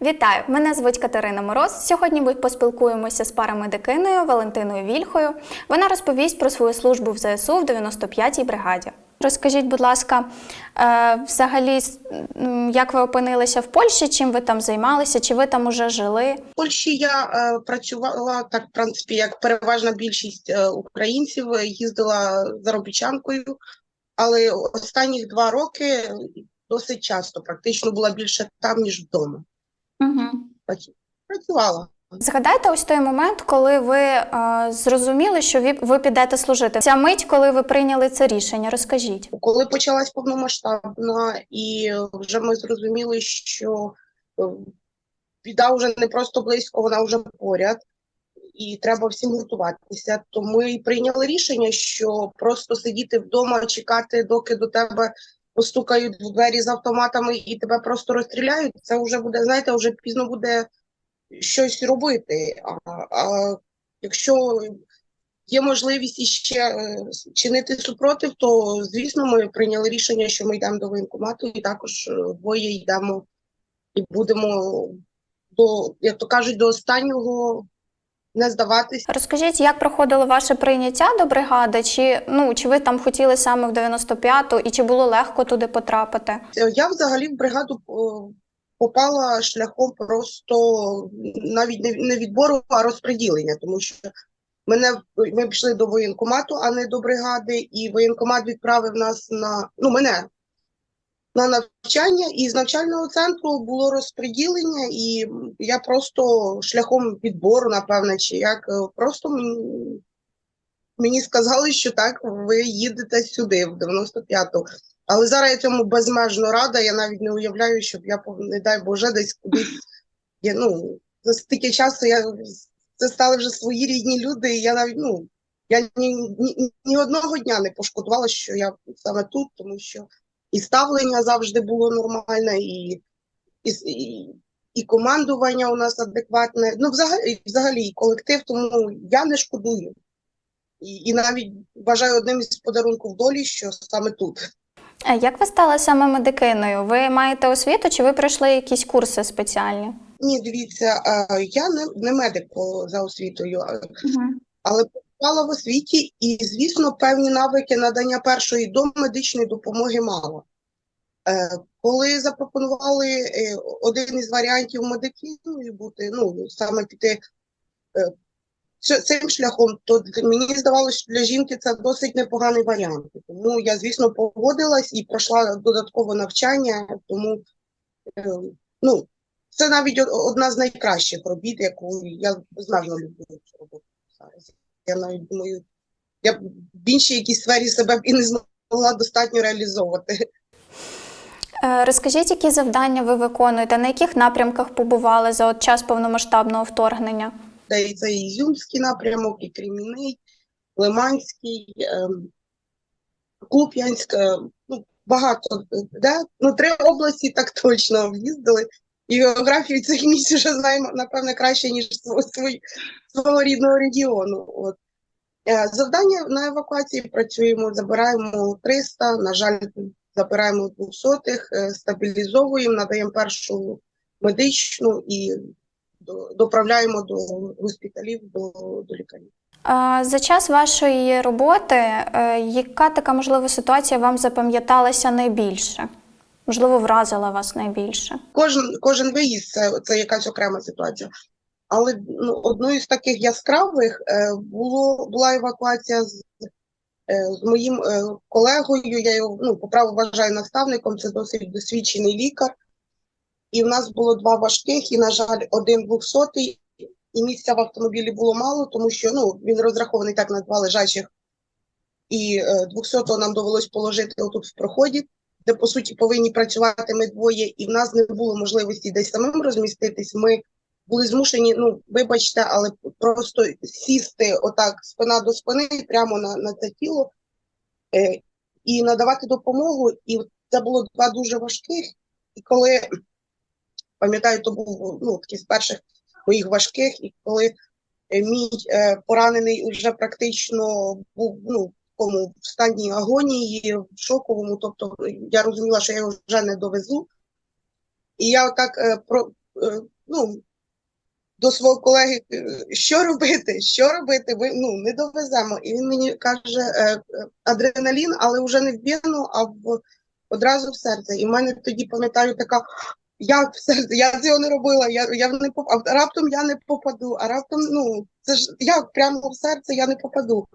Вітаю! Мене звуть Катерина Мороз. Сьогодні ми поспілкуємося з парамедикиною Валентиною Вільхою. Вона розповість про свою службу в ЗСУ в 95-й бригаді. Розкажіть, будь ласка, е, взагалі, як ви опинилися в Польщі, чим ви там займалися, чи ви там уже жили? В Польщі я е, працювала так, в принципі, як переважна більшість е, українців, їздила заробітчанкою, але останніх два роки досить часто, практично була більше там, ніж вдома. Угу. Працювала. Zгадайте ось той момент, коли ви е, зрозуміли, що ви, ви підете служити. Ця мить, коли ви прийняли це рішення, розкажіть. Коли почалась повномасштабна, і вже ми зрозуміли, що е, біда вже не просто близько, вона вже поряд, і треба всім гуртуватися. То ми прийняли рішення, що просто сидіти вдома, чекати, доки до тебе постукають в двері з автоматами і тебе просто розстріляють. Це вже буде, знаєте, вже пізно буде щось робити. А, а якщо є можливість іще е, чинити супротив, то звісно ми прийняли рішення, що ми йдемо до воєнкомату, і також е, двоє йдемо і будемо до, як то кажуть, до останнього не здаватись. Розкажіть, як проходило ваше прийняття до бригади? Чи ну чи ви там хотіли саме в 95-ту, і чи було легко туди потрапити? Е, Я взагалі в бригаду е, попала шляхом просто навіть не, не відбору, а розподілення, тому що мене ми пішли до воєнкомату, а не до бригади, і воєнкомат відправив нас на ну мене на навчання, і з навчального центру було розподілення, і я просто шляхом відбору, напевне, чи як е, просто мені, мені сказали, що так, ви їдете сюди, в 95-ту. Але зараз я цьому безмежно рада. Я навіть не уявляю, щоб я, не дай Боже, десь кудись. Я, ну, за стільки часу я це стали вже свої рідні люди. І я навіть ну я ні, ні, ні одного дня не пошкодувала, що я саме тут, тому що і ставлення завжди було нормальне, і, і, і, і командування у нас адекватне. Ну, взагалі, взагалі, і колектив, тому я не шкодую. І, і навіть вважаю одним із подарунків долі, що саме тут. Е, Як ви стали саме медикиною? Ви маєте освіту, чи ви пройшли якісь курси спеціальні? Ні, дивіться, я не, не медик за освітою, е, але працювала в освіті, і, звісно, певні навики надання першої домедичної допомоги мала. Е, Коли запропонували е, один із варіантів медикиною бути, ну, саме піти е, цим шляхом, то мені здавалося, що для жінки це досить непоганий варіант. Тому я, звісно, погодилась і пройшла додаткове навчання, тому ну, це навіть одна з найкращих робіт, яку я безмежно люблю цю роботу зараз. Я навіть думаю, я б в іншій якійсь сфері себе б і не змогла достатньо реалізовувати. Е, Розкажіть, які завдання ви виконуєте, на яких напрямках побували за от час повномасштабного вторгнення? Це і Ізюмський напрямок, і Кремінний, Лиманський, ем, Куп'янськ, е, ну, багато де. Ну, три області так точно об'їздили. І географію цих місць вже знаємо, напевне, краще, ніж свого, свого рідного регіону. От. Е, Завдання на евакуації працюємо, забираємо 300, на жаль, забираємо 200, е, стабілізовуємо, надаємо першу медичну і доправляємо до госпіталів, до, до лікарів. За час вашої роботи, е, яка така можливо ситуація вам запам'яталася найбільше? Можливо, вразила вас найбільше? Кожен, кожен виїзд це, це якась окрема ситуація. Але ну, одною з таких яскравих е, було, була евакуація з, е, з моїм е, колегою. Я його ну, по праву вважаю наставником, це досить досвідчений лікар. І в нас було два важких, і, на жаль, один двохсотий, і місця в автомобілі було мало, тому що ну, він розрахований так на два лежачих. І е, нам довелось положити отут в проході, де по суті повинні працювати ми двоє, і в нас не було можливості десь самим розміститись. Ми були змушені, ну вибачте, але просто сісти отак спина до спини прямо на, на це тіло е, і надавати допомогу. І це було два дуже важких. І коли пам'ятаю, то був ну такий з перших моїх важких, і коли е, мій е, поранений вже практично був ну такому стані агонії, шоковому, тобто я розуміла, що я його вже не довезу. І я так е, про е, ну, до свого колеги, е, що робити, що робити, ми ну, не довеземо. І він мені каже, е, е, адреналін, але вже не в вену, а в, одразу в серце. І в мене тоді, пам'ятаю, така, як в серце, я цього не робила, я, я не поп... а раптом я не попаду, а раптом, ну, це ж як прямо в серце я не попаду.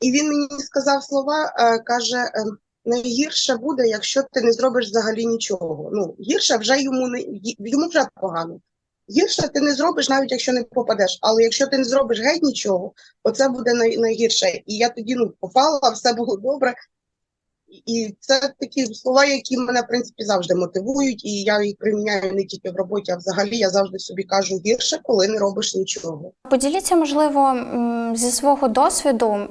І він мені сказав слова, е, каже, е, найгірше буде, якщо ти не зробиш взагалі нічого. Ну, гірше вже йому не йому вже погано. Гірше ти не зробиш, навіть якщо не попадеш. Але якщо ти не зробиш геть нічого, оце буде най, найгірше. І я тоді ну, попала, все було добре. І це такі слова, які мене, в принципі, завжди мотивують, і я їх приміняю не тільки в роботі, а взагалі я завжди собі кажу гірше, коли не робиш нічого. Поділіться, можливо, зі свого досвіду,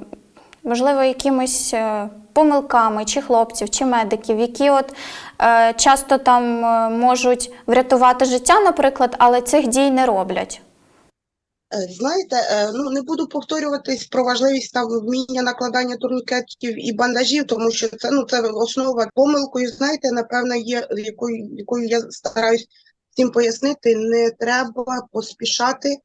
можливо, якимись е, помилками чи хлопців, чи медиків, які от е, часто там е, можуть врятувати життя, наприклад, але цих дій не роблять. Знаєте, ну не буду повторюватись про важливість там вміння накладання турнікетів і бандажів, тому що це ну це основа помилкою. Знаєте, напевно, є якою, якою я стараюсь всім пояснити. Не треба поспішати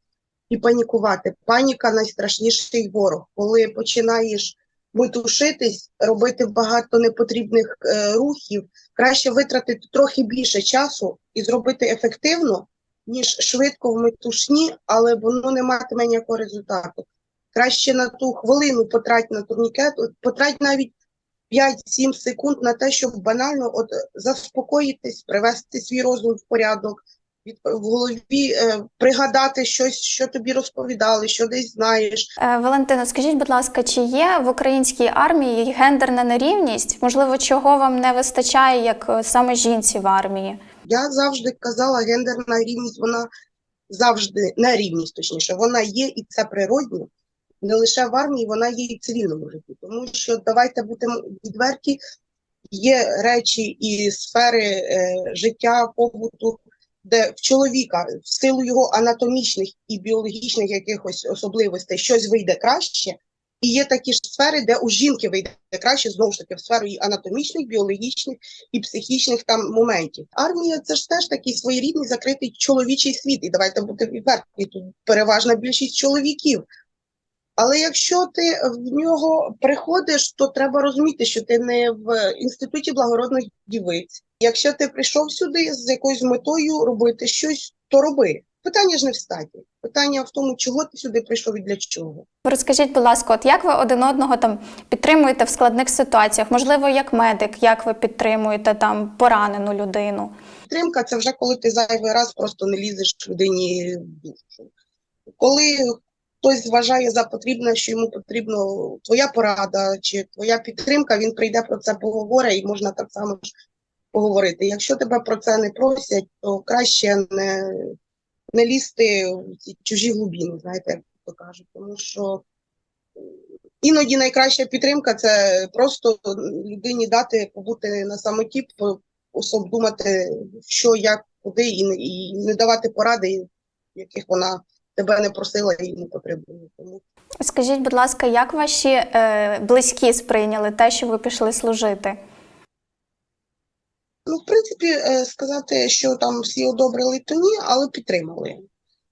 і панікувати. Паніка найстрашніший ворог. Коли починаєш метушитись, робити багато непотрібних е, рухів, краще витратити трохи більше часу і зробити ефективно ніж швидко в метушні, але воно не матиме ніякого результату. Краще на ту хвилину потрать на турнікет, потрать навіть 5-7 секунд на те, щоб банально от заспокоїтись, привести свій розум в порядок, в голові е, пригадати щось, що тобі розповідали, що десь знаєш. Е, Валентино, скажіть, будь ласка, чи є в українській армії гендерна нерівність? Можливо, чого вам не вистачає як е, саме жінці в армії? Я завжди казала, гендерна рівність, вона завжди не рівність, точніше, вона є і це природньо. Не лише в армії, вона є і в цивільному житті. Тому що давайте будемо відверті, є речі і сфери е, життя, побуту, де в чоловіка в силу його анатомічних і біологічних якихось особливостей щось вийде краще. І є такі ж сфери, де у жінки вийде краще, знову ж таки, в сферу і анатомічних, біологічних і психічних там моментів. Армія це ж теж такий своєрідний закритий чоловічий світ. І давайте бути відверті, тут переважна більшість чоловіків. Але якщо ти в нього приходиш, то треба розуміти, що ти не в інституті благородних дівиць. Якщо ти прийшов сюди з якоюсь метою робити щось, то роби. Питання ж не в статі. Питання в тому, чого ти сюди прийшов і для чого. Розкажіть, будь ласка, от як ви один одного там підтримуєте в складних ситуаціях? Можливо, як медик, як ви підтримуєте там поранену людину? Підтримка це вже коли ти зайвий раз просто не лізеш людині в душу. Коли хтось вважає за потрібне, що йому потрібна твоя порада чи твоя підтримка, він прийде про це поговорить і можна так само ж поговорити. Якщо тебе про це не просять, то краще не, не лізти в ці чужі глибини, знаєте, як то кажуть. Тому що іноді найкраща підтримка це просто людині дати побути на самоті, по- обдумати, що, як, куди, і не давати поради, яких вона тебе не просила і не потребує. Тому Скажіть, будь ласка, як ваші е, близькі сприйняли те, що ви пішли служити? Ну, в принципі, е, сказати, що там всі одобрили, то ні, але підтримали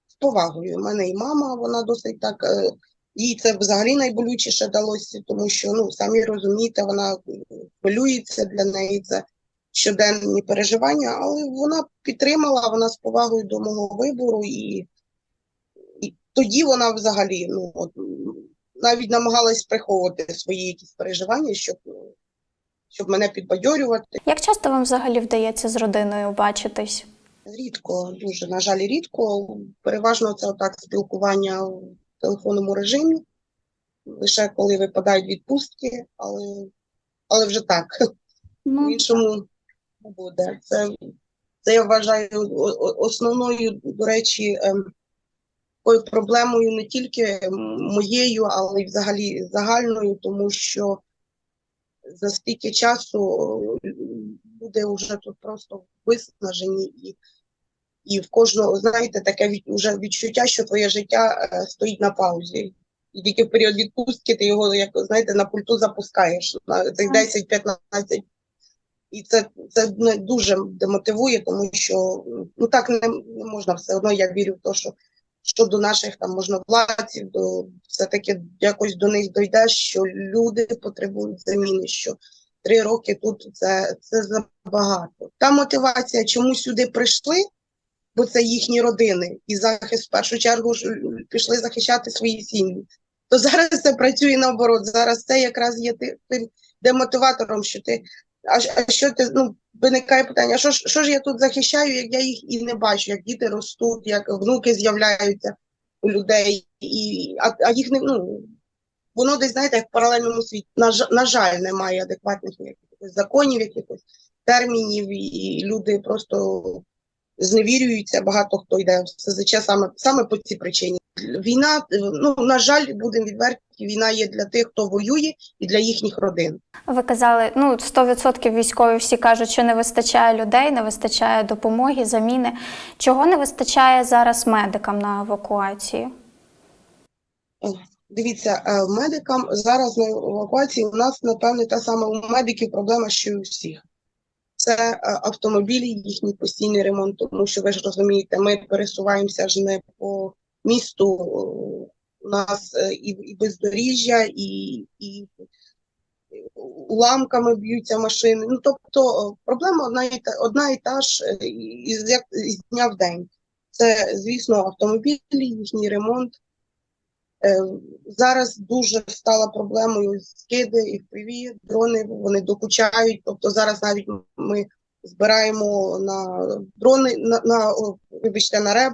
з повагою. У мене і мама, вона досить так. е, Їй це взагалі найболючіше далося, тому що ну самі розумієте, вона хвилюється для неї це щоденні переживання, але вона підтримала, вона з повагою до мого вибору, і тоді вона взагалі ну от навіть намагалась приховувати свої якісь переживання, щоб, щоб мене підбадьорювати. Як часто вам взагалі вдається з родиною бачитись? Рідко, дуже, на жаль, рідко. Переважно це отак спілкування в телефонному режимі, лише коли випадають відпустки, але, але вже так. Ну, Іншому не буде. Це, це я вважаю основною, до речі, ем, такою проблемою не тільки моєю, але й взагалі загальною, тому що за стільки часу люди вже тут просто виснажені і. І в кожного, знаєте, таке від, уже відчуття, що твоє життя е, стоїть на паузі. І тільки в період відпустки ти його, як знаєте, на пульту запускаєш на цих 10-15 І це, це дуже демотивує, тому що ну так не, не можна все одно. Я вірю в те, що, що до наших там можновладців, до все-таки якось до них дойде, що люди потребують заміни. Що три роки тут це, це забагато. Та мотивація, чому сюди прийшли, бо це їхні родини, і захист в першу чергу пішли захищати свої сім'ї. То зараз це працює наоборот. Зараз це якраз є тим демотиватором, що ти а, а що ти ну виникає питання: що ж що ж я тут захищаю, як я їх і не бачу, як діти ростуть, як внуки з'являються у людей, і а, а їх не ну воно десь знаєте, як в паралельному світі. На, на жаль, немає адекватних якихось законів, якихось термінів, і люди просто зневірюються. Багато хто йде в СЗЧ саме саме по цій причині. Війна, ну на жаль, будемо відверті, війна є для тих, хто воює, і для їхніх родин. Ви казали, ну 100% військові всі кажуть, що не вистачає людей, не вистачає допомоги, заміни. Чого не вистачає зараз медикам на евакуації? Дивіться, е, медикам зараз на евакуації у нас, напевне, та сама у медиків проблема, що й у всіх. Це е, автомобілі, їхній постійний ремонт, тому що ви ж розумієте, ми пересуваємося ж не по місту. У нас е, і, і бездоріжжя, і, і уламками б'ються машини. Ну, тобто е, проблема одна і та, одна і та ж е, із, як- із дня в день. Це, звісно, автомобілі, їхній ремонт. Зараз дуже стала проблемою скиди і впливі, дрони вони докучають. Тобто зараз навіть ми збираємо на дрони на, на вибачте, на реб,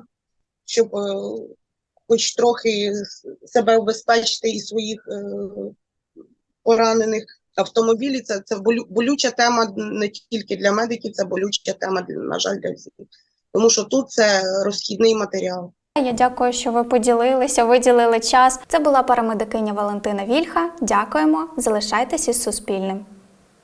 щоб е, хоч трохи себе убезпечити і своїх е, поранених. Автомобілі це, це болю- болюча тема не тільки для медиків, це болюча тема, на жаль, для всіх. Тому що тут це розхідний матеріал. Я дякую, що ви поділилися, виділили час. Це була парамедикиня Валентина Вільха. Дякуємо. Залишайтесь із Суспільним.